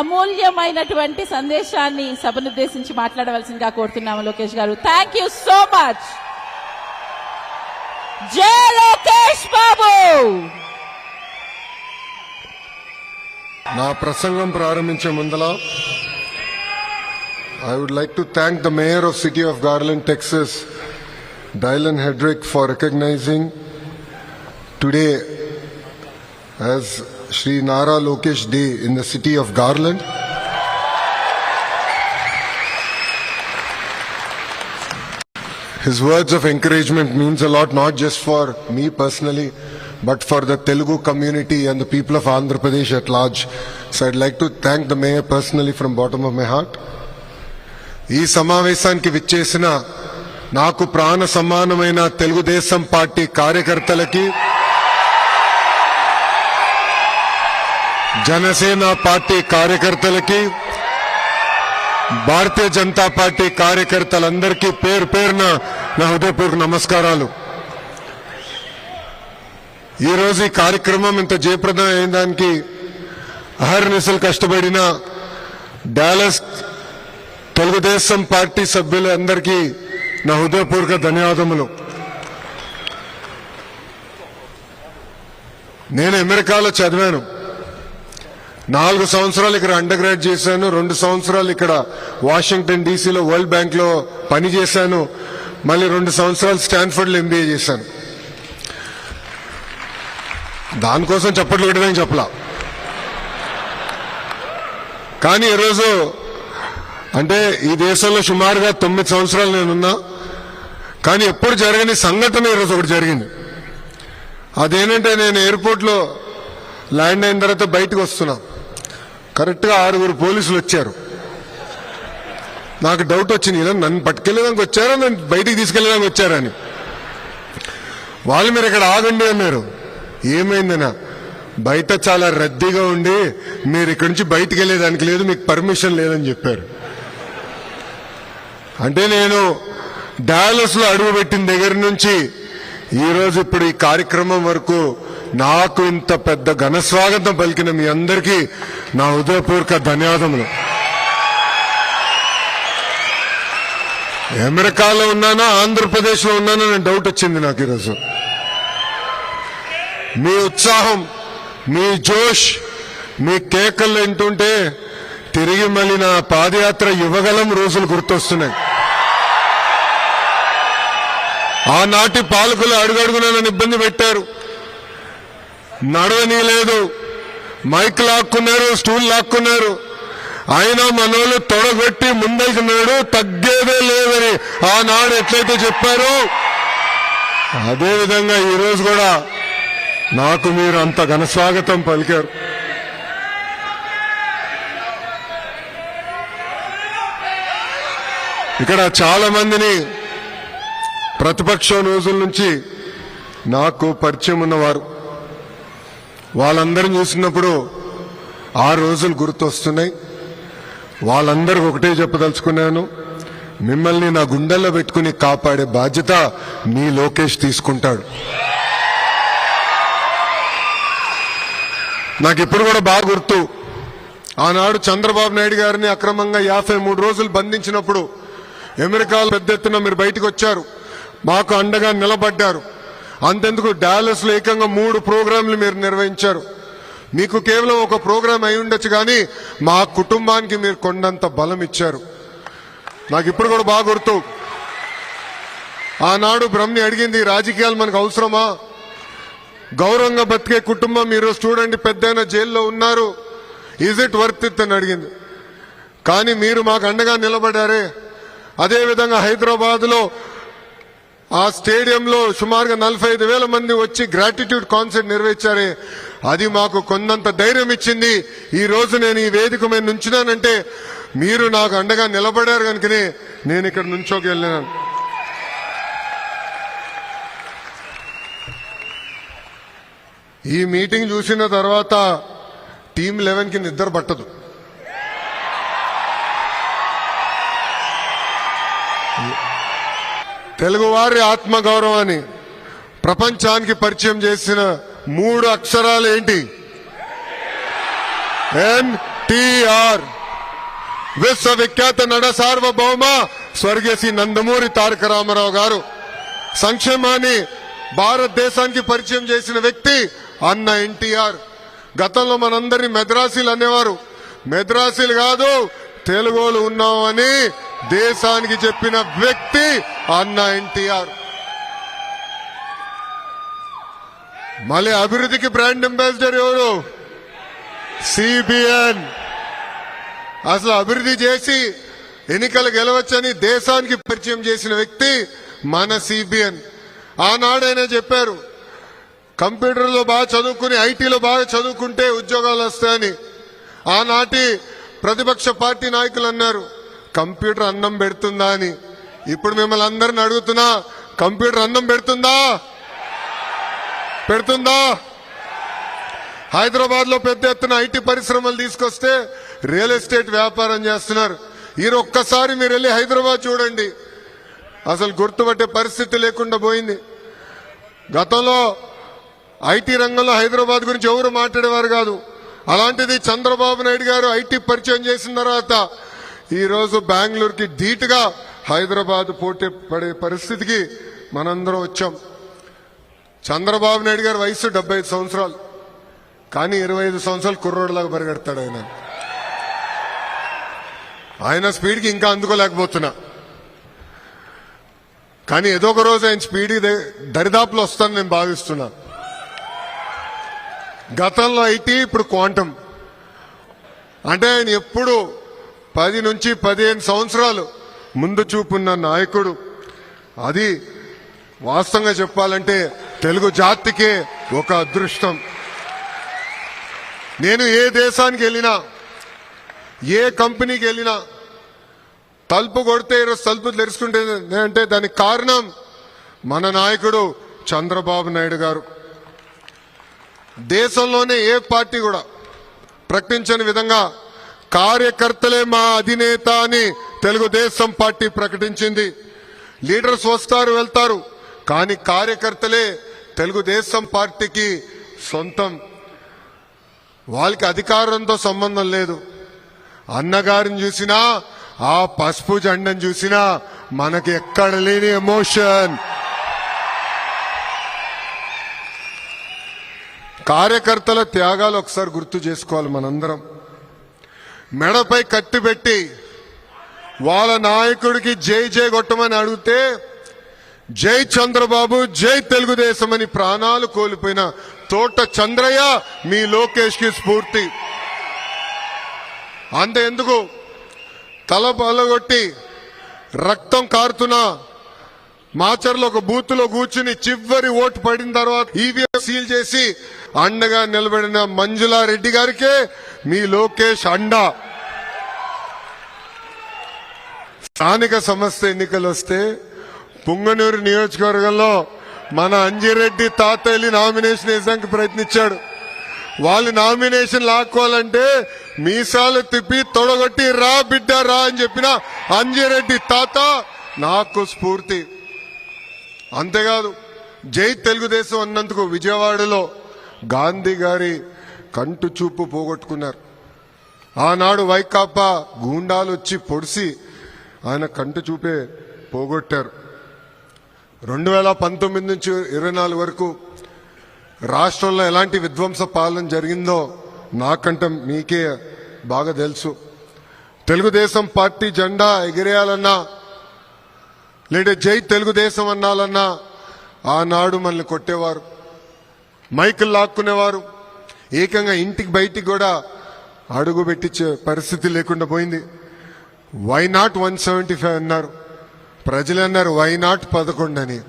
అమూల్యమైనటువంటి సందేశాన్ని సభనుద్దేశించి మాట్లాడవలసిందిగా కోరుతున్నాము లోకేష్ గారు. థ్యాంక్ యూ సో మచ్ జై లోకేష్ బాబు! నా ప్రసంగం ప్రారంభించే ముందల I would like to thank the mayor of city of Garland Texas Dylan Hedrick for recognizing today as Sri Nara Lokesh Day in the city of Garland. His words of encouragement means a lot not just for me personally, but for the Telugu community and the people of Andhra Pradesh at large. So I'd like to thank the mayor personally from bottom of my heart. ఈ సమావేశానికి విచ్చేసిన నాకు ప్రాణ సమానమైన Telugu Desam party కార్యకర్తలకి Janasena party కార్యకర్తలకి భారతీయ Janata party కార్యకర్తలందరికీ పేరు పేరున నా హృదయపూర్వక నమస్కారాలు. ఈరోజు ఈ కార్యక్రమం ఇంత జయప్రదం అయిన దానికి అహర్నిశలు కష్టపడిన డాలస్ తెలుగుదేశం పార్టీ సభ్యులందరికీ నా హృదయపూర్వక ధన్యవాదములు. నేను అమెరికాలో చదివాను. నాలుగు సంవత్సరాలు ఇక్కడ అండర్ గ్రాడ్ చేశాను రెండు సంవత్సరాలు ఇక్కడ వాషింగ్టన్ డీసీలో వరల్డ్ బ్యాంక్లో పనిచేశాను పని చేశాను మళ్ళీ రెండు సంవత్సరాలు స్టాన్ఫర్డ్లో ఎంబీఏ చేశాను. దానికోసం చప్పట్లు కొట్టదని చెప్పలా? కానీ ఈరోజు అంటే ఈ దేశంలో సుమారుగా తొమ్మిది సంవత్సరాలు నేనున్నా కానీ ఎప్పుడు జరగని సంఘటన ఈరోజు ఒకటి జరిగింది. అదేంటంటే నేను ఎయిర్పోర్ట్లో ల్యాండ్ అయిన తర్వాత బయటకు వస్తున్నా. కరెక్ట్గా ఆరుగురు పోలీసులు వచ్చారు. నాకు డౌట్ వచ్చింది ఇలా నన్ను పట్టుకెళ్ళడానికి వచ్చారా? నన్ను బయటికి తీసుకెళ్ళడానికి వచ్చారని వాళ్ళు మీరు ఇక్కడ ఆగండి అన్నారు. ఏమైందనా బయట చాలా రద్దీగా ఉండి మీరు ఇక్కడి నుంచి బయటికి వెళ్ళేదానికి లేదు మీకు పర్మిషన్ లేదని చెప్పారు. అంటే నేను డయాలసిస్లో లో అడుగు పెట్టిన దగ్గర నుంచి ఈరోజు ఇప్పుడు ఈ కార్యక్రమం వరకు నాకు ఇంత పెద్ద ఘన స్వాగతం పలికిన మీ అందరికీ నా హృదయపూర్వక ధన్యవాదములు. అమెరికాలో ఉన్నానా ఆంధ్రప్రదేశ్లో ఉన్నానా అని డౌట్ వచ్చింది నాకు ఈరోజు. మీ ఉత్సాహం మీ జోష్ మీ కేకలు వింటుంటే తిరిగి మళ్ళీ నా పాదయాత్ర ఇవ్వగలం రోజులు గుర్తొస్తున్నాయి. ఆనాటి పాలకులు అడుగడుగున నన్ను ఇబ్బంది పెట్టారు. నడవని లేదు. మైక్ లాక్కున్నారు స్టూల్ లాక్కున్నారు. ఆయన మనోళ్ళు తొడగొట్టి ముందలుకున్నాడు తగ్గేదే లేదని ఆనాడు ఎట్లయితే చెప్పారో అదేవిధంగా ఈరోజు కూడా నాకు మీరు అంత ఘన స్వాగతం పలికారు. ఇక్కడ చాలా మందిని ప్రతిపక్షం రోజుల నుంచి నాకు పరిచయం ఉన్నవారు. వాళ్ళందరిని చూసినప్పుడు ఆ రోజులు గుర్తొస్తున్నాయి. వాళ్ళందరూ ఒకటే చెప్పదలుచుకున్నాను. మిమ్మల్ని నా గుండెల్లో పెట్టుకుని కాపాడే బాధ్యత మీ లోకేష్ తీసుకుంటాడు. నాకు ఇప్పుడు కూడా బాగా గుర్తు. ఆనాడు చంద్రబాబు నాయుడు గారిని అక్రమంగా యాభై మూడు రోజులు బంధించినప్పుడు అమెరికాలో పెద్ద ఎత్తున మీరు బయటకు వచ్చారు. మాకు అండగా నిలబడ్డారు. అంతెందుకు డాలస్లో ఏకంగా మూడు ప్రోగ్రాంలు మీరు నిర్వహించారు. మీకు కేవలం ఒక ప్రోగ్రాం అయి ఉండొచ్చు కానీ మా కుటుంబానికి మీరు కొండంత బలం ఇచ్చారు. నాకు ఇప్పుడు కూడా బాగా గుర్తు. ఆనాడు బ్రహ్మి అడిగింది రాజకీయాలు మనకు అవసరమా? గౌరవంగా బతికే కుటుంబం ఈరోజు చూడండి పెద్దయిన జైల్లో ఉన్నారు. ఈజ్ ఇట్ వర్త్ ఇట్ అని అడిగింది. కానీ మీరు మాకు అండగా నిలబడారే. అదేవిధంగా హైదరాబాద్లో ఆ స్టేడియంలో సుమారుగా నలభై ఐదు వేల మంది వచ్చి గ్రాటిట్యూడ్ కాన్సర్ట్ నిర్వహించారే. అది మాకు కొందంత ధైర్యం ఇచ్చింది. ఈ రోజు నేను ఈ వేదిక మీద నుంచున్నానంటే మీరు నాకు అండగా నిలబడారు కనుకనే నేను ఇక్కడ నుంచోకి వెళ్ళినాను. ఈ మీటింగ్ చూసిన తర్వాత టీం లెవెన్కి నిద్ర పట్టదు. తెలుగువారి ఆత్మగౌరవాన్ని ప్రపంచానికి పరిచయం చేసిన మూడు అక్షరాలు ఏంటి? ఎన్టీఆర్ విశ్వవిఖ్యాత నడ సార్వభౌమ స్వర్గీయ నందమూరి తారక రామారావు గారు. సంక్షేమాన్ని భారతదేశానికి పరిచయం చేసిన వ్యక్తి అన్న ఎన్టీఆర్ గతంలో మనందరినీ మెద్రాసీలు అనేవారు. మెద్రాసీలు కాదు తెలుగులు ఉన్నామని దేశానికి చెప్పిన వ్యక్తి అన్న ఎన్టీఆర్. మళ్ళీ అభివృద్ధికి బ్రాండ్ అంబాసిడర్ ఎవరు? సిబిఎన్. అసలు అభివృద్ధి చేసి ఎన్నికలు గెలవచ్చని దేశానికి పరిచయం చేసిన వ్యక్తి మన సిబిఎన్. ఆనాడైనా చెప్పారు కంప్యూటర్లో బాగా చదువుకుని ఐటీలో బాగా చదువుకుంటే ఉద్యోగాలు వస్తాయని. ఆనాటి ప్రతిపక్ష పార్టీ నాయకులు అన్నారు. కంప్యూటర్ అన్నం పెడుతుందా అని. ఇప్పుడు మిమ్మల్ని అందరిని అడుగుతున్నా కంప్యూటర్ అన్నం పెడుతుందా? పెడుతుందా? హైదరాబాద్లో పెద్ద ఎత్తున ఐటీ పరిశ్రమలు తీసుకొస్తే రియల్ ఎస్టేట్ వ్యాపారం చేస్తున్నారు. ఈరు ఒక్కసారి మీరు వెళ్ళి హైదరాబాద్ చూడండి. అసలు గుర్తుపట్టే పరిస్థితి లేకుండా పోయింది. గతంలో ఐటీ రంగంలో హైదరాబాద్ గురించి ఎవరు మాట్లాడేవారు కాదు. అలాంటిది చంద్రబాబు నాయుడు గారు ఐటీ పరిచయం చేసిన తర్వాత ఈరోజు బెంగళూరుకి ధీటుగా హైదరాబాద్ పోటీ పడే పరిస్థితికి మనందరం వచ్చాం. చంద్రబాబు నాయుడు గారి వయసు డెబ్బై ఐదు సంవత్సరాలు. కానీ ఇరవై ఐదు సంవత్సరాలు కుర్రోడ్లాగా పరిగెడతాడు ఆయన. ఆయన స్పీడ్కి ఇంకా అందుకోలేకపోతున్నా. కానీ ఏదో ఒక రోజు ఆయన స్పీడ్ దరిదాపులో వస్తాను నేను భావిస్తున్నా. గతంలో ఐటీ ఇప్పుడు క్వాంటం. అంటే ఆయన ఎప్పుడు పది నుంచి పదిహేను సంవత్సరాలు ముందు చూపున్న నాయకుడు. అది వాస్తవంగా చెప్పాలంటే తెలుగు జాతికే ఒక అదృష్టం. నేను ఏ దేశానికి వెళ్ళినా ఏ కంపెనీకి వెళ్ళినా తలుపు కొడితే ఈరోజు తలుపు తెరుచుకుంటే అంటే దానికి కారణం మన నాయకుడు చంద్రబాబు నాయుడు గారు. దేశంలోనే ఏ పార్టీ కూడా ప్రకటించని విధంగా కార్యకర్తలే మా అధినేత అని తెలుగుదేశం పార్టీ ప్రకటించింది. లీడర్స్ వస్తారు వెళ్తారు. కానీ కార్యకర్తలే తెలుగుదేశం పార్టీకి సొంతం. వాళ్ళకి అధికారంతో సంబంధం లేదు. అన్నగారిని చూసినా ఆ పసుపు జెండను చూసినా మనకి ఎక్కడ లేని ఎమోషన్. కార్యకర్తల త్యాగాలు ఒకసారి గుర్తు చేసుకోవాలి మనందరం. మెడపై కత్తి పెట్టి వాళ్ళ నాయకుడికి జై జై కొట్టమని అడిగితే జై చంద్రబాబు జై తెలుగుదేశం అని ప్రాణాలు కోల్పోయిన తోట చంద్రయ్య మీ లోకేష్కి స్ఫూర్తి. అంతెందుకు? తల పలగొట్టి రక్తం కారుతున్నా మాచర్లో ఒక బూత్లో కూర్చుని చివరి ఓటు పడిన తర్వాత ఈవీఎం సీల్ చేసి అండగా నిలబడిన మంజులా రెడ్డి గారికే మీ లోకేష్ అండా. స్థానిక సంస్థ ఎన్నికలు వస్తే పుంగనూరు నియోజకవర్గంలో మన అంజిరెడ్డి తాతయ్యలి నామినేషన్ వేసానికి ప్రయత్నించాడు. వాళ్ళు నామినేషన్ లాక్కోవాలంటే మీసాలు తిప్పి తొడగొట్టి రా బిడ్డ రా అని చెప్పిన అంజిరెడ్డి తాత నాకు స్ఫూర్తి. అంతేకాదు జై తెలుగుదేశం అన్నందుకు విజయవాడలో గాంధీ గారి కంటు చూపు పోగొట్టుకున్నారు. ఆనాడు వైకాపా గూండాలు వచ్చి పొడిసి ఆయన కంటు చూపే పోగొట్టారు. రెండు వేల పంతొమ్మిది నుంచి ఇరవై నాలుగు వరకు రాష్ట్రంలో ఎలాంటి విధ్వంస పాలన జరిగిందో నాకంటే మీకే బాగా తెలుసు. తెలుగుదేశం పార్టీ జెండా ఎగిరేయాలన్నా లేదా జై తెలుగుదేశం అన్నాలన్నా ఆనాడు మనల్ని కొట్టేవారు. మైకులు లాక్కునేవారు. ఏకంగా ఇంటికి బయటికి కూడా అడుగు పెట్టించే పరిస్థితి లేకుండా పోయింది. Why not one seventy five అన్నారు. ప్రజలు అన్నారు వై నాట్ పదకొండు అని.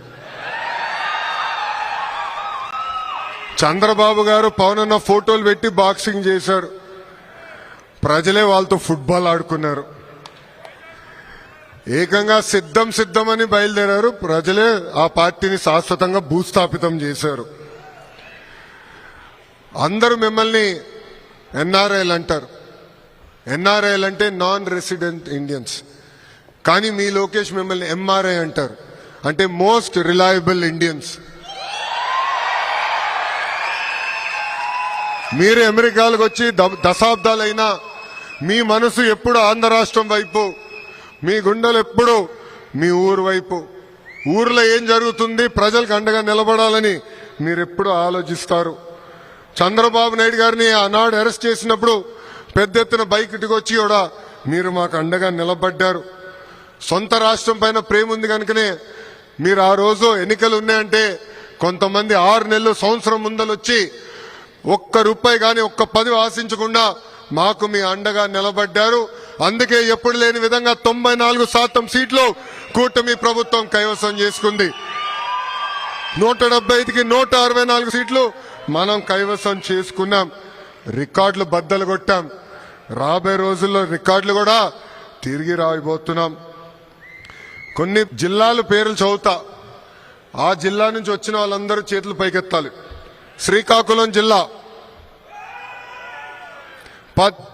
చంద్రబాబు గారు పవన్ అన్న ఫోటోలు పెట్టి బాక్సింగ్ చేశారు. ప్రజలే వాళ్ళతో ఫుట్బాల్ ఆడుకున్నారు. ఏకంగా సిద్ధం సిద్ధం అని బయలుదేరారు. ప్రజలే ఆ పార్టీని శాశ్వతంగా భూస్థాపితం చేశారు. అందరూ మిమ్మల్ని ఎన్ఆర్ఐలు అంటారు. ఎన్ఆర్ఐలు అంటే నాన్ రెసిడెంట్ ఇండియన్స్. కానీ మీ లోకేష్ మిమ్మల్ని ఎంఆర్ఐ అంటారు. అంటే మోస్ట్ రిలయబుల్ ఇండియన్స్. మీరు అమెరికాలకు వచ్చి ద- దశాబ్దాలైనా మీ మనసు ఎప్పుడు ఆంధ్ర రాష్ట్రం వైపు మీ గుండెలు ఎప్పుడు మీ ఊరు వైపు. ఊర్లో ఏం జరుగుతుంది? ప్రజలకు అండగా నిలబడాలని మీరెప్పుడు ఆలోచిస్తారు. చంద్రబాబు నాయుడు గారిని ఆనాడు అరెస్ట్ చేసినప్పుడు పెద్ద ఎత్తున బైక్ వచ్చి కూడా మీరు మాకు అండగా నిలబడ్డారు. సొంత రాష్ట్రం పైన ప్రేమ ఉంది కనుకనే మీరు ఆ రోజు ఎన్నికలు ఉన్నాయంటే కొంతమంది ఆరు నెలలు సంవత్సరం ముందలొచ్చి ఒక్క రూపాయి కానీ ఒక్క పది ఆశించకుండా మాకు మీ అండగా నిలబడ్డారు. అందుకే ఎప్పుడు లేని విధంగా తొంభై నాలుగు శాతం సీట్లు కూటమి ప్రభుత్వం కైవసం చేసుకుంది. నూట డెబ్బై ఐదుకి నూట అరవై నాలుగు సీట్లు మనం కైవసం చేసుకున్నాం. రికార్డులు బద్దలు కొట్టాం. రాబోయే రోజుల్లో రికార్డులు కూడా తిరిగి రాబోతున్నాం కొన్ని జిల్లాల పేర్లు చదువుతా. ఆ జిల్లా నుంచి వచ్చిన వాళ్ళందరూ చేతులు పైకెత్తాలి. శ్రీకాకుళం జిల్లా.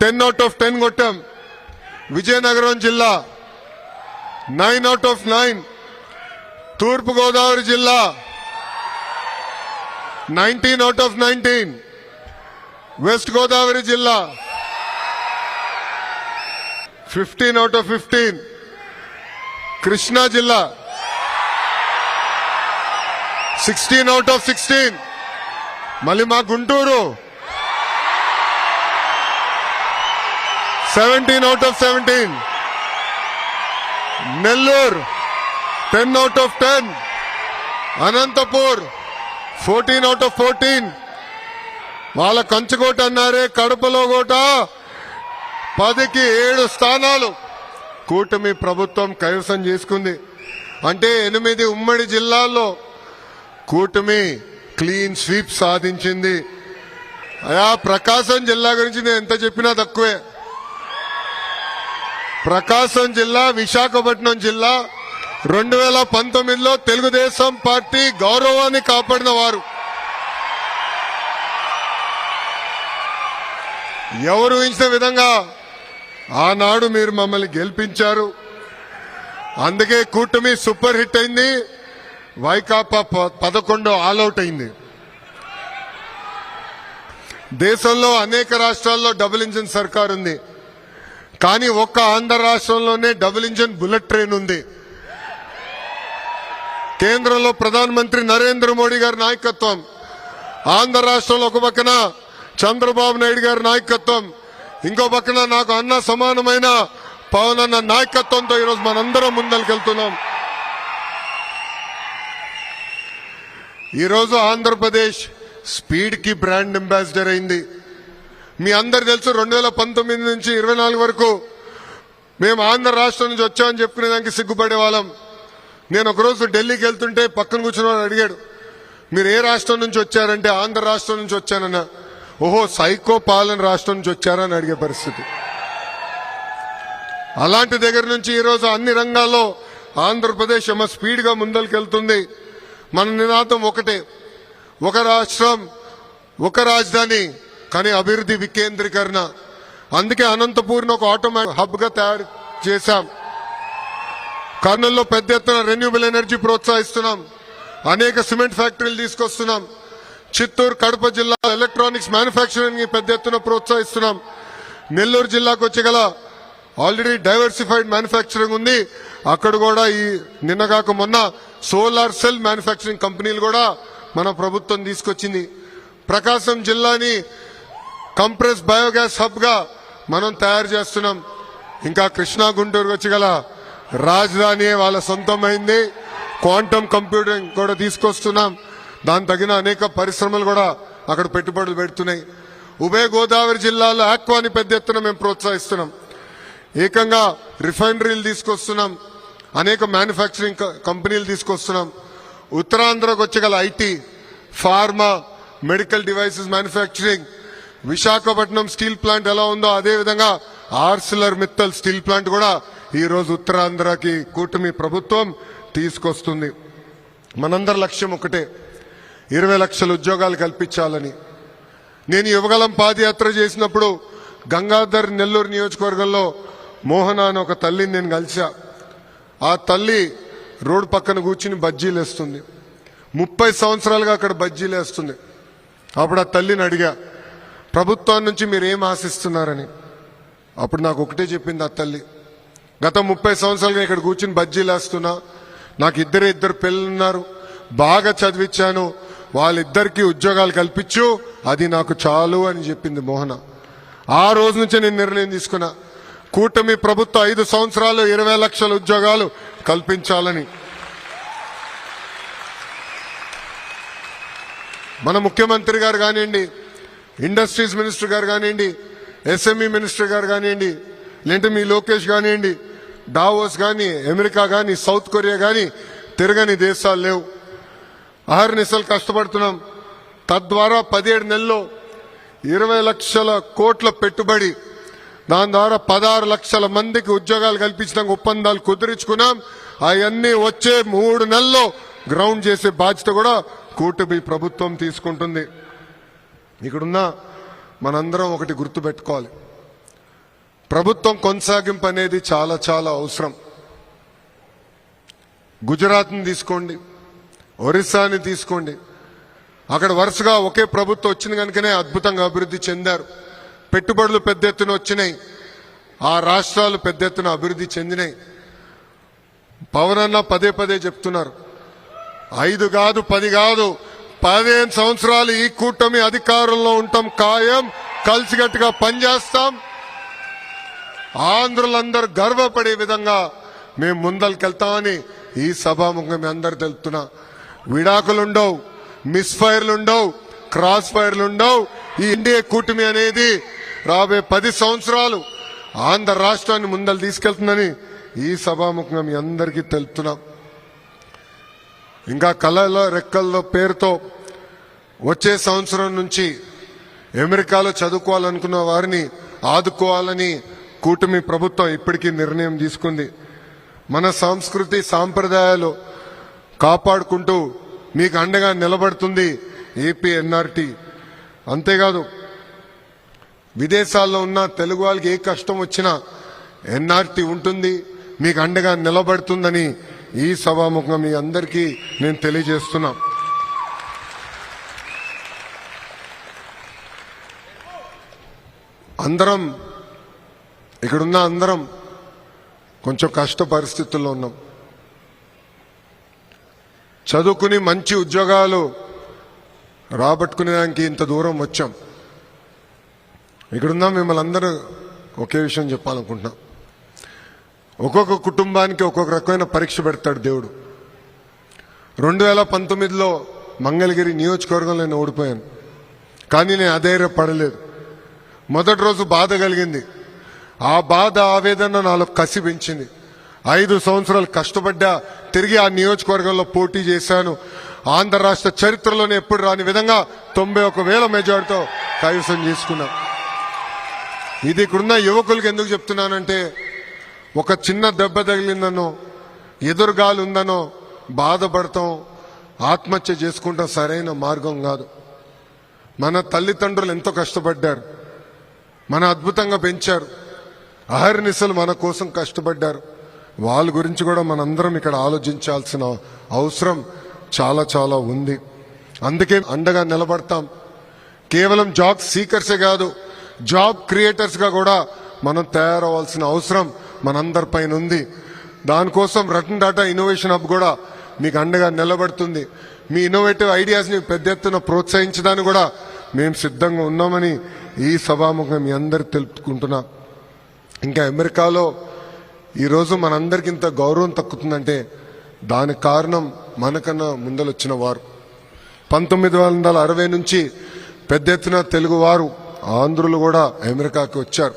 టెన్ అవుట్ ఆఫ్ టెన్ కొట్టాం. విజయనగరం జిల్లా nine out of nine Thurpugodavari జిల్లా nineteen out of nineteen west Godavari జిల్లా fifteen out of fifteen Krishna జిల్లా సిక్స్టీన్ అవుట్ ఆఫ్ సిక్స్టీన్ మళ్ళీ మా Guntur seventeen out of seventeen Nellore ten out of ten Anantapur fourteen out of fourteen వాళ్ళ కంచుకోట అన్నారే కడపలో కోట పదికి ఏడు స్థానాలు. కూటమి ప్రభుత్వం కైవసం చేసుకుంది. అంటే ఎనిమిది ఉమ్మడి జిల్లాల్లో కూటమి క్లీన్ స్వీప్ సాధించింది. అయా ప్రకాశం జిల్లా గురించి నేను ఎంత చెప్పినా తక్కువే. ప్రకాశం జిల్లా విశాఖపట్నం జిల్లా రెండు వేల పంతొమ్మిదిలో తెలుగుదేశం పార్టీ గౌరవాన్ని కాపాడిన వారు. ఎవరు ఊహించిన విధంగా ఆనాడు మీరు మమ్మల్ని గెలిపించారు. అందుకే కూటమి సూపర్ హిట్ అయింది. వైకాపా ప- పదకొండు ఆల్అౌట్ అయింది. దేశంలో అనేక రాష్ట్రాల్లో డబుల్ ఇంజిన్ సర్కార్ ఉంది కానీ ఒక్క ఆంధ్ర రాష్ట్రంలోనే డబుల్ ఇంజన్ బుల్లెట్ ట్రైన్ ఉంది. కేంద్రంలో ప్రధానమంత్రి నరేంద్ర మోడీ గారి నాయకత్వం ఆంధ్ర రాష్ట్రంలో ఒక పక్కన చంద్రబాబు నాయుడు గారి నాయకత్వం ఇంకో పక్కన నాకు అన్న సమానమైన పవన్ అన్న నాయకత్వంతో ఈరోజు మనందరం ముందరికెళ్తున్నాం. ఈరోజు ఆంధ్రప్రదేశ్ స్పీడ్కి బ్రాండ్ అంబాసిడర్ అయింది. మీ అందరు తెలుసు రెండు వేల పంతొమ్మిది నుంచి ఇరవై నాలుగు వరకు మేము ఆంధ్ర రాష్ట్రం నుంచి వచ్చామని చెప్పుకునే దానికి సిగ్గుపడే వాళ్ళం. నేను ఒకరోజు ఢిల్లీకి వెళ్తుంటే పక్కన కూర్చున్న అడిగాడు మీరు ఏ రాష్ట్రం నుంచి వచ్చారంటే ఆంధ్ర రాష్ట్రం నుంచి వచ్చానన్న. ఓహో సైకో పాలన రాష్ట్రం నుంచి వచ్చారని అడిగే పరిస్థితి. అలాంటి దగ్గర నుంచి ఈరోజు అన్ని రంగాల్లో ఆంధ్రప్రదేశ్ ఏమో స్పీడ్గా ముందరికెళ్తుంది. మన నినాదం ఒకటే. ఒక రాష్ట్రం ఒక రాజధాని కానీ అభివృద్ధి వికేంద్రీకరణ. అందుకే అనంతపూర్ని ఒక ఆటోమేటిక్ హబ్గా తయారు చేశాం. కర్నూలులో పెద్ద ఎత్తున రెన్యూబుల్ ఎనర్జీ ప్రోత్సహిస్తున్నాం. అనేక సిమెంట్ ఫ్యాక్టరీలు తీసుకొస్తున్నాం. చిత్తూరు కడప జిల్లా ఎలక్ట్రానిక్స్ మ్యానుఫ్యాక్చరింగ్ పెద్ద ఎత్తున ప్రోత్సహిస్తున్నాం. నెల్లూరు జిల్లాకు వచ్చి గల ఆల్రెడీ డైవర్సిఫైడ్ మ్యానుఫ్యాక్చరింగ్ ఉంది. అక్కడ కూడా ఈ నిన్నగాక మొన్న సోలార్ సెల్ మ్యానుఫ్యాక్చరింగ్ కంపెనీలు కూడా మన ప్రభుత్వం తీసుకొచ్చింది. ప్రకాశం జిల్లాని కంప్రెస్ బయోగ్యాస్ హబ్గా మనం తయారు చేస్తున్నాం. ఇంకా కృష్ణా గుంటూరు వచ్చి గల రాజధాని వాళ్ళ సొంతమైంది. క్వాంటమ్ కంప్యూటింగ్ కూడా తీసుకొస్తున్నాం. దాని తగిన అనేక పరిశ్రమలు కూడా అక్కడ పెట్టుబడులు పెడుతున్నాయి. ఉభయ గోదావరి జిల్లాలో ఆక్వాని పెద్ద ఎత్తున మేము ప్రోత్సహిస్తున్నాం. ఏకంగా రిఫైనరీలు తీసుకొస్తున్నాం. అనేక మ్యానుఫ్యాక్చరింగ్ క- కంపెనీలు తీసుకొస్తున్నాం. ఉత్తరాంధ్రకు వచ్చి గల IT pharma medical devices manufacturing Visakhapatnam steel plant ఎలా ఉందో అదే విధంగా ఆర్సిలర్ మిత్తల్ స్టీల్ ప్లాంట్ కూడా ఈరోజు ఉత్తరాంధ్రకి కూటమి ప్రభుత్వం తీసుకొస్తుంది. మనందరి లక్ష్యం ఒకటే ఇరవై లక్షల ఉద్యోగాలు కల్పించాలని. నేను యువగలం పాదయాత్ర చేసినప్పుడు గంగాధర్ నెల్లూరు నియోజకవర్గంలో మోహన అని ఒక తల్లిని నేను కలిసా ఆ తల్లి రోడ్డు పక్కన కూర్చుని బజ్జీలు వేస్తుంది. ముప్పై సంవత్సరాలుగా అక్కడ బజ్జీలు వేస్తుంది. అప్పుడు ఆ తల్లిని అడిగా ప్రభుత్వం నుంచి మీరు ఏం ఆశిస్తున్నారని? అప్పుడు నాకు ఒకటే చెప్పింది ఆ తల్లి. గత ముప్పై సంవత్సరాలుగా ఇక్కడ కూర్చుని బజ్జీలేస్తున్నా నాకు ఇద్దరు ఇద్దరు పిల్లలున్నారు బాగా చదివించాను వాళ్ళిద్దరికీ ఉద్యోగాలు కల్పించు. అది నాకు చాలు అని చెప్పింది మోహన. ఆ రోజు నుంచే నేను నిర్ణయం తీసుకున్నా. కూటమి ప్రభుత్వం ఐదు సంవత్సరాలు ఇరవై లక్షల ఉద్యోగాలు కల్పించాలని. మన ముఖ్యమంత్రి గారు కానివ్వండి ఇండస్ట్రీస్ మినిస్టర్ గారు కానివ్వండి ఎస్ఎంఈ మినిస్టర్ గారు కానివ్వండి లేదంటే మీ లోకేష్ కానివ్వండి డావోస్ కానీ అమెరికా కానీ సౌత్ కొరియా కానీ తిరగని దేశాలు లేవు. అహర్నిశలు కష్టపడుతున్నాం. తద్వారా పదిహేడు నెలల్లో ఇరవై లక్షల కోట్ల పెట్టుబడి దాని ద్వారా పదహారు లక్షల మందికి ఉద్యోగాలు కల్పించడానికి ఒప్పందాలు కుదిరించుకున్నాం. అవన్నీ వచ్చే మూడు నెలల్లో గ్రౌండ్ చేసే బాధ్యత కూడా కూటమి ప్రభుత్వం తీసుకుంటుంది. ఇక్కడున్న మనందరం ఒకటి గుర్తుపెట్టుకోవాలి. ప్రభుత్వం కొనసాగింపు అనేది చాలా చాలా అవసరం. గుజరాత్ని తీసుకోండి ఒరిస్సాని తీసుకోండి. అక్కడ వరుసగా ఒకే ప్రభుత్వం వచ్చింది కనుకనే అద్భుతంగా అభివృద్ధి చెందారు. పెట్టుబడులు పెద్ద ఎత్తున వచ్చినాయి. ఆ రాష్ట్రాలు పెద్ద ఎత్తున అభివృద్ధి చెందినాయి. పవన్ అన్న పదే పదే చెప్తున్నారు. ఐదు కాదు పది కాదు. పదిహేను సంవత్సరాలు ఈ కూటమి అధికారంలో ఉంటాం ఖాయం కలిసికట్టుగా పనిచేస్తాం. ఆంధ్రులందరూ గర్వపడే విధంగా మేము ముందరికెళ్తామని ఈ సభాముఖం అందరు తెలుపుతున్నా. విడాకులుండవు మిస్ ఫైర్లు ఉండవు క్రాస్ ఫైర్లు ఉండవు. ఈ ఇండియా కూటమి అనేది రాబోయే పది సంవత్సరాలు ఆంధ్ర రాష్ట్రాన్ని ముందలు తీసుకెళ్తుందని ఈ సభాముఖంగా మీ అందరికీ తెలుపుతున్నాం. ఇంకా కళలో రెక్కల్లో పేరుతో వచ్చే సంవత్సరం నుంచి అమెరికాలో చదువుకోవాలనుకున్న వారిని ఆదుకోవాలని కూటమి ప్రభుత్వం ఇప్పటికీ నిర్ణయం తీసుకుంది. మన సంస్కృతి సాంప్రదాయాలు కాపాడుకుంటూ మీకు అండగా నిలబడుతుంది ఏపీ ఎన్ఆర్టీ అంతేకాదు విదేశాల్లో ఉన్న తెలుగు వాళ్ళకి ఏ కష్టం వచ్చినా ఎన్ఆర్టీ ఉంటుంది మీకు అండగా నిలబడుతుందని ఈ సభాముఖంగా మీ అందరికీ నేను తెలియజేస్తున్నాను అందరం ఇక్కడున్న అందరం కొంచెం కష్ట పరిస్థితుల్లో ఉన్నాం. చదువుకుని మంచి ఉద్యోగాలు రాబట్టుకునేదానికి ఇంత దూరం వచ్చాం. ఇక్కడున్న మిమ్మల్ని అందరూ ఒకే విషయం చెప్పాలనుకుంటున్నాం. ఒక్కొక్క కుటుంబానికి ఒక్కొక్క రకమైన పరీక్ష పెడతాడు దేవుడు. రెండు వేల పంతొమ్మిదిలో మంగళగిరి నియోజకవర్గంలో నేను ఓడిపోయాను. కానీ నేను అధైర్యపడలేదు. మొదటి రోజు బాధ కలిగింది. ఆ బాధ ఆవేదన నాలో కసి పెంచింది ఐదు సంవత్సరాలు కష్టపడ్డా తిరిగి ఆ నియోజకవర్గంలో పోటీ చేశాను. ఆంధ్ర రాష్ట్ర చరిత్రలోనే ఎప్పుడు రాని విధంగా తొంభై ఒక వేల మెజార్టీతో కైవసం చేసుకున్నా. ఇది ఇక్కడున్న యువకులకు ఎందుకు చెప్తున్నానంటే ఒక చిన్న దెబ్బ తగిలిందనో ఎదురుగాలు ఉందనో బాధపడతాం ఆత్మహత్య చేసుకుంటాం సరైన మార్గం కాదు. మన తల్లిదండ్రులు ఎంతో కష్టపడ్డారు. మన అద్భుతంగా పెంచారు. అహర్నిశలు మన కోసం కష్టపడ్డారు. వాళ్ళ గురించి కూడా మనందరం ఇక్కడ ఆలోచించాల్సిన అవసరం చాలా చాలా ఉంది. అందుకే అండగా నిలబడతాం. కేవలం జాబ్ సీకర్సే కాదు జాబ్ క్రియేటర్స్గా కూడా మనం తయారవ్వాల్సిన అవసరం మనందరిపైన ఉంది. దానికోసం రతన్ డాటా ఇన్నోవేషన్ హబ్ కూడా మీకు అండగా నిలబడుతుంది. మీ ఇన్నోవేటివ్ ఐడియాస్ని పెద్ద ఎత్తున ప్రోత్సహించడానికి కూడా మేము సిద్ధంగా ఉన్నామని ఈ సభాముఖం మీ అందరికి తెలుపుకుంటున్నా. ఇంకా అమెరికాలో ఈరోజు మనందరికి ఇంత గౌరవం తక్కుతుందంటే దానికి కారణం మనకన్నా ముందలొచ్చిన వారు. పంతొమ్మిది వందల అరవై నుంచి పెద్ద ఎత్తున తెలుగువారు ఆంధ్రులు కూడా అమెరికాకి వచ్చారు.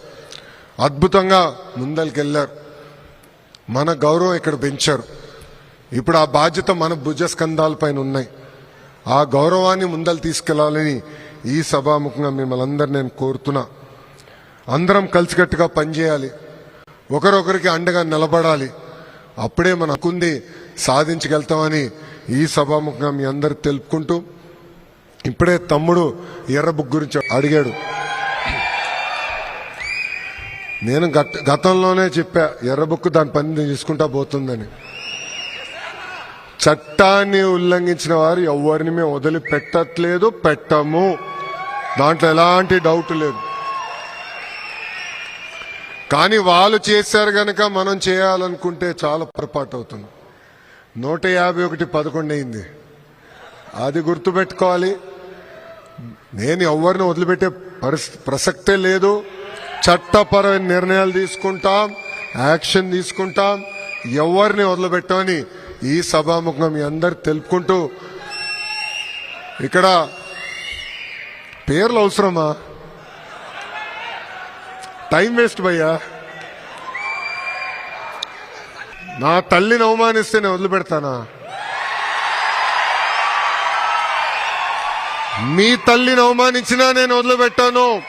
అద్భుతంగా ముందరికెళ్ళారు మన గౌరవం ఇక్కడ పెంచారు. ఇప్పుడు ఆ బాధ్యత మన భుజస్కంధాలపైన ఉన్నాయి. ఆ గౌరవాన్ని ముందలు తీసుకెళ్ళాలని ఈ సభాముఖంగా మిమ్మల్ని అందరు నేను కోరుతున్నా. అందరం కలిసికట్టుగా పనిచేయాలి. ఒకరొకరికి అండగా నిలబడాలి. అప్పుడే మన కుంది సాధించగలుగుతామని ఈ సభాముఖంగా మీ అందరు తెలుపుకుంటూ ఇప్పుడే తమ్ముడు ఎర్రబుక్ గురించి అడిగాడు. నేను గత గతంలోనే చెప్పా ఎర్రబుక్ దాని పని చేసుకుంటా పోతుందని. చట్టాన్ని ఉల్లంఘించిన వారు ఎవరిని మేము వదిలిపెట్టట్లేదు పెట్టము. దాంట్లో ఎలాంటి డౌట్ లేదు. కానీ వాళ్ళు చేశారు గనక మనం చేయాలనుకుంటే చాలా పొరపాటు అవుతుంది. నూట యాభై ఒకటి పదకొండు అయింది. అది గుర్తుపెట్టుకోవాలి. నేను ఎవరిని వదిలిపెట్టే పరిస్థితి ప్రసక్తే లేదు. చట్టపరమైన నిర్ణయాలు తీసుకుంటాం యాక్షన్ తీసుకుంటాం. ఎవరిని వదిలిపెట్టమని ఈ సభాముఖం మీ అందరు తెలుపుకుంటూ ఇక్కడ పేర్లు అవసరమా? టైం వేస్ట్ భయ్యా. నా తల్లిని అవమానిస్తే నేను వదిలిపెడతానా? మీ తల్లిని అవమానించినా నేను వదిలిపెట్టాను.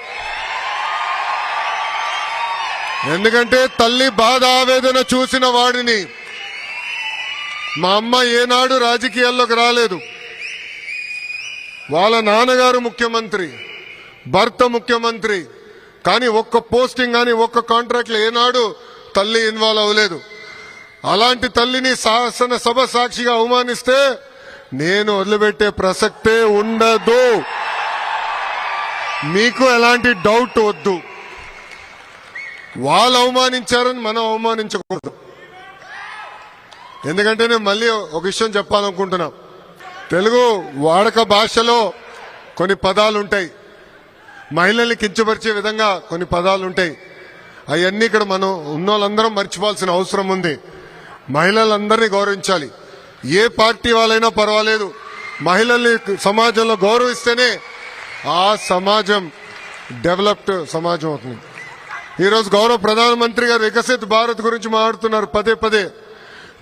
ఎందుకంటే తల్లి బాధ ఆవేదన చూసిన వాడిని మా అమ్మ ఏనాడు రాజకీయాల్లోకి రాలేదు. వాళ్ళ నాన్నగారు ముఖ్యమంత్రి భర్త ముఖ్యమంత్రి కానీ ఒక్క పోస్టింగ్ కానీ ఒక్క కాంట్రాక్ట్లో ఏనాడు తల్లి ఇన్వాల్వ్ అవ్వలేదు. అలాంటి తల్లిని శాసన సభ సాక్షిగా అవమానిస్తే నేను వదిలిపెట్టే ప్రసక్తే ఉండదు. మీకు ఎలాంటి డౌట్ వద్దు. వాళ్ళు అవమానించారని మనం అవమానించకూడదు. ఎందుకంటే నేను మళ్ళీ ఒక విషయం చెప్పాలనుకుంటున్నా. తెలుగు వాడక భాషలో కొన్ని పదాలు ఉంటాయి మహిళల్ని కించపరిచే విధంగా కొన్ని పదాలు ఉంటాయి అవన్నీ ఇక్కడ మనం ఉన్నోళ్ళందరం మర్చిపోవాల్సిన అవసరం ఉంది. మహిళలందరినీ గౌరవించాలి. ఏ పార్టీ వాళ్ళైనా పర్వాలేదు. మహిళల్ని సమాజంలో గౌరవిస్తేనే ఆ సమాజం డెవలప్డ్ సమాజం అవుతుంది. ఈరోజు గౌరవ ప్రధానమంత్రి గారు వికసిత్ భారత్ గురించి మాట్లాడుతున్నారు. పదే పదే.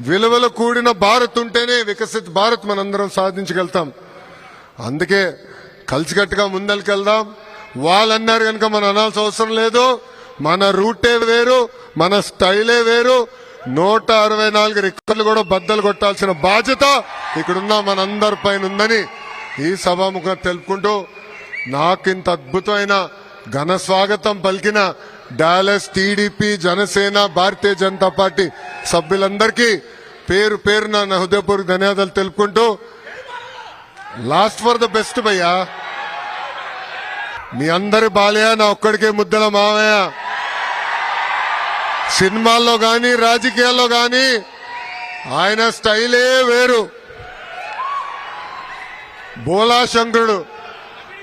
విలువలు కూడిన భారత్ ఉంటేనే వికసిత్ భారత్ మనందరం సాధించగలుగుతాం. అందుకే కలిసికట్టుగా ముందరికెళ్దాం. వాళ్ళు అన్నారు కనుక మనం అనాల్సిన అవసరం లేదు. మన రూటే వేరు మన స్టైలే వేరు. నూట అరవై నాలుగు రికార్డులు కూడా బద్దలు కొట్టాల్సిన బాధ్యత ఇక్కడున్న మనందరి పైన ఉందని ఈ సభాముఖం తెలుపుకుంటూ నాకింత అద్భుతమైన ఘన స్వాగతం పలికిన Dallas TDP Janasena Bharatiya Janata Party సభ్యులందరికీ పేరు పేరున నా హృదయపూర్వక ధన్యవాదాలు తెలుపుకుంటూ లాస్ట్ ఫర్ ద బెస్ట్ భయ్యా. మీ అందరి బాలయ్య నా ఒక్కడికే ముద్దల మావయ్య సినిమాల్లో కానీ రాజకీయాల్లో కానీ ఆయన స్టైలే వేరు. బోలా శంకరుడు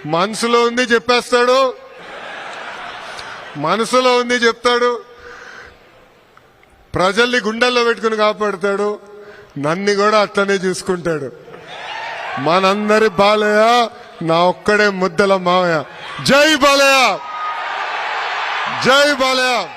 మనసులో ఉంది చెప్పేస్తాడు. మనసులో ఉంది చెప్తాడు. ప్రజల్ని గుండెల్లో పెట్టుకుని కాపాడుతాడు. నన్ను కూడా అట్లనే చూసుకుంటాడు. మనందరి బాలయ్య నా ఒక్కడే ముద్దల మావయ్య జై బాలయ్య! జై బాలయ్య!